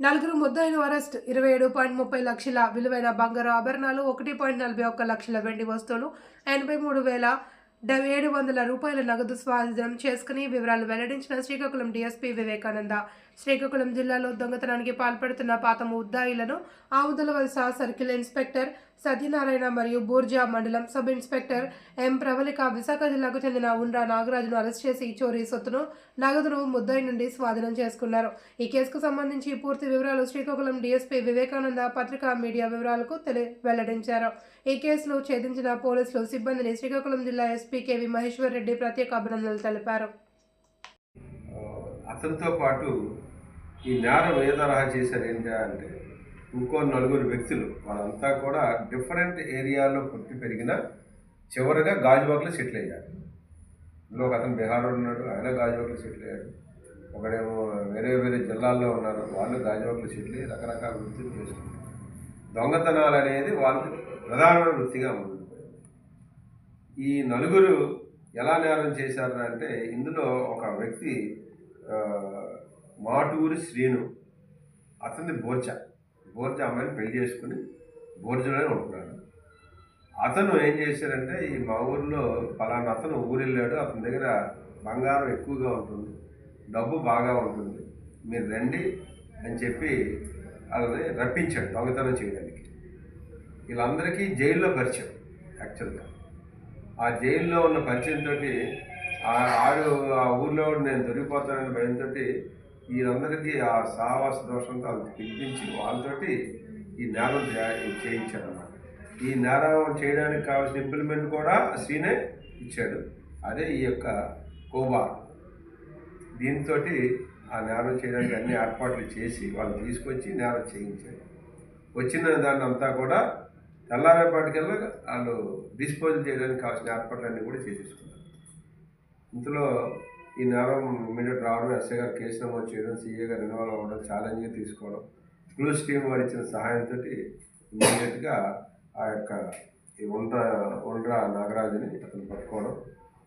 నలుగురు ముద్దాయిలు అరెస్ట్ ఇరవై ఏడు పాయింట్ ముప్పై లక్షల విలువైన బంగారు ఆభరణాలు ఒకటి పాయింట్ నలభై ఒక్క లక్షల వెండి వస్తువులు ఎనభై మూడు వేల డ- ఏడు వందల రూపాయల నగదు స్వాధీనం చేసుకుని వివరాలు వెల్లడించిన శ్రీకాకుళం డీఎస్పీ వివేకానంద. శ్రీకాకుళం జిల్లాలో దొంగతనానికి పాల్పడుతున్న పాత ముద్దాయిలను ఆముదల వలస సర్కిల్ ఇన్స్పెక్టర్ సత్యనారాయణ మరియు బూర్జా మండలం sub inspector M Pravallika Visakha జిల్లాకు చెందిన ఉండ్రా నాగరాజును అరెస్ట్ చేసి చోరీ సొత్తును నగదును ముద్దాయి నుండి స్వాధీనం చేసుకున్నారు. ఈ కేసుకు సంబంధించి పూర్తి వివరాలు శ్రీకాకుళం డీఎస్పీ వివేకానంద పత్రికా మీడియా వివరాలకు తెలి వెల్లడించారు. ఈ కేసులో ఛేదించిన పోలీసులు సిబ్బందిని శ్రీకాకుళం జిల్లా ఎస్పీ కేవి మహేశ్వర్ రెడ్డి ప్రత్యేక అభినందనలు తెలిపారు. అతనితో పాటు ఈ నేరం ఏ తరహా చేశారు ఏంటంటే ఇంకో నలుగురు వ్యక్తులు వాళ్ళంతా కూడా డిఫరెంట్ ఏరియాలో పుట్టి పెరిగిన చివరిగా గాజువాకలో సెటిల్ అయ్యారు. ఇందులో ఒక అతను బీహార్లో ఉన్నాడు ఆయన గాజువాకలో సెటిల్ అయ్యాడు. ఒకడేమో వేరే వేరే జిల్లాల్లో ఉన్నారు వాళ్ళు గాజువాకలో సెటిల్ అయ్యి రకరకాల వృత్తులు చేస్తున్నారు. దొంగతనాలు అనేది వాళ్ళకి ప్రధానమైన వృత్తిగా ఉండిపోయింది ఈ నలుగురు ఎలా నేరం చేశారు అంటే ఇందులో ఒక వ్యక్తి మాటూరి శ్రీను అతని బోర్చా. బోర్జ అమ్మాయిని పెళ్ళి చేసుకుని బోర్జులోనే ఉంటున్నాడు. అతను ఏం చేశాడంటే ఈ మా ఊర్లో పలానా అతను ఊరు వెళ్ళాడు అతని దగ్గర బంగారం ఎక్కువగా ఉంటుంది డబ్బు బాగా ఉంటుంది మీరు రండి అని చెప్పి వాళ్ళని రప్పించాడు దొంగతనం చేయడానికి. వీళ్ళందరికీ జైల్లో పరిచయం యాక్చువల్గా. ఆ జైల్లో ఉన్న పరిచయంతో ఆడు ఆ ఊర్లో నేను దొరికిపోతానని భయంతో వీరందరికీ ఆ సావాస దోషంతో పిలిపించి వాళ్ళతోటి ఈ నేరం చే- ఈ నేరం చేయడానికి కావాల్సిన ఇంప్లిమెంట్ కూడా శ్రీనే ఇచ్చాడు. అదే ఈ యొక్క కోబా దీంతో ఆ నేరం చేయడానికి అన్ని ఏర్పాట్లు చేసి వాళ్ళు తీసుకొచ్చి నేరం చేయించాడు వచ్చిన దాన్ని అంతా కూడా తెల్లారేపాటికల్లా వాళ్ళు డిస్పోజల్ చేయడానికి కావాల్సిన ఏర్పాట్లన్నీ కూడా చేసేసుకున్నారు. ఇందులో ఈ నేరం ఇమీడియట్ రావడం ఎస్ఐ గారు కేసు నమోదు చేయడం సీఏ గారు ఇన్వాల్వ్ అవ్వడం ఛాలెంజ్గా తీసుకోవడం. క్లూస్ స్కీమ్ వారు ఇచ్చిన సహాయంతో ఇమీడియట్గా ఆ యొక్క ఈ ఉండ్ర ఒండ్ర నాగరాజుని అతను పట్టుకోవడం.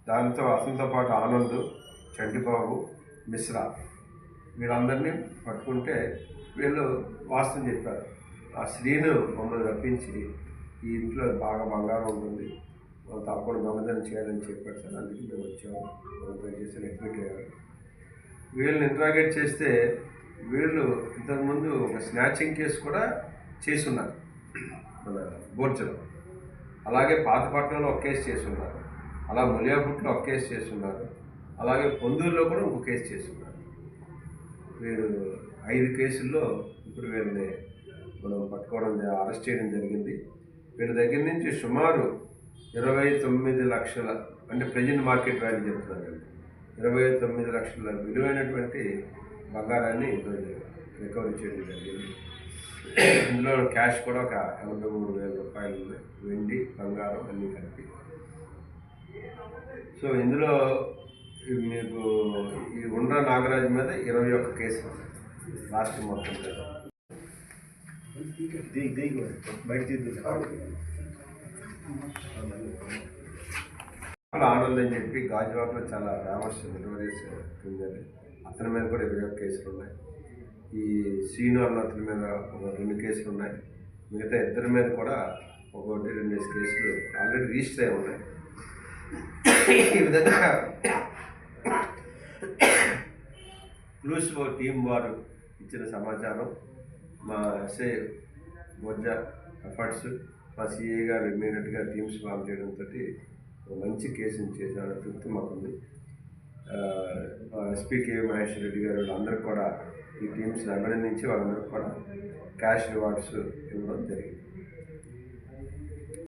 దాంతో అతనితో పాటు ఆనంద్ చంటిబాబు మిశ్రా వీళ్ళందరినీ పట్టుకుంటే వీళ్ళు వాస్తవం చెప్పారు. ఆ శ్రీను మమ్మల్ని రప్పించి ఈ ఇంట్లో బాగా బంగారం ఉంటుంది. తప్పకుండా దొంగతనం చేయాలని చెప్పాడు సార్. అందుకే మేము వచ్చాము. దొంగతనం చేసి అడ్మిట్ అయ్యారు. వీళ్ళని ఇంట్రాగేట్ చేస్తే వీళ్ళు ఇంతకుముందు ఒక స్నాచింగ్ కేసు కూడా చేసున్నారు. మన బోర్చలో అలాగే పాతపట్నంలో ఒక కేసు ఉన్నారు అలా ములియాపుట్లో ఒక కేసు ఉన్నారు అలాగే పొందూరులో కూడా ఇంకో కేసు ఉన్నారు వీరు ఐదు కేసుల్లో ఇప్పుడు వీళ్ళని మనం పట్టుకోవడం అరెస్ట్ చేయడం జరిగింది. వీళ్ళ దగ్గర నుంచి సుమారు ఇరవై తొమ్మిది లక్షల అంటే ప్రజెంట్ మార్కెట్ వాల్యూ చెప్తున్నానండి ఇరవై తొమ్మిది లక్షల విలువైనటువంటి బంగారాన్ని ఈరోజు రికవరీ చేయడం జరిగింది. ఇందులో క్యాష్ కూడా ఒక ఎనభై మూడు వేల రూపాయలు ఉన్నాయి వెండి బంగారం అన్నీ కలిపి. సో ఇందులో మీకు ఈ ఉండ్ర నాగరాజు మీద ఇరవై ఒక్క కేసు లాస్ట్ మొత్తం మీద. చాలా చెప్పి గాజువాకలో చాలా ఫేమస్ నిర్వహిస్ ఉందండి అతని మీద కూడా ఇరవై ఒక్క కేసులు ఉన్నాయి. ఈ శ్రీను అన్న అతని మీద ఒక రెండు కేసులు ఉన్నాయి. మిగతా ఇద్దరి మీద కూడా ఒకటి రెండు కేసులు ఆల్రెడీ రిజిస్టర్ అయి ఉన్నాయి. ఈ విధంగా క్లూస్ టీం వారు ఇచ్చిన సమాచారం మా ఎస్ఐ బొజ్జా ఎఫర్ట్స్ మా సిఏ గారు ఇమ్మీడియట్గా టీమ్స్ ఫామ్ చేయడంతో మంచి కేసుని చేసిన తృప్తి మాకుంది. ఆ, ఎస్పీ కే మహేష్ రెడ్డి గారు వాళ్ళందరికీ కూడా ఈ టీమ్స్ని అభినందించి వాళ్ళందరికీ కూడా క్యాష్ రివార్డ్స్ ఇవ్వడం జరిగింది.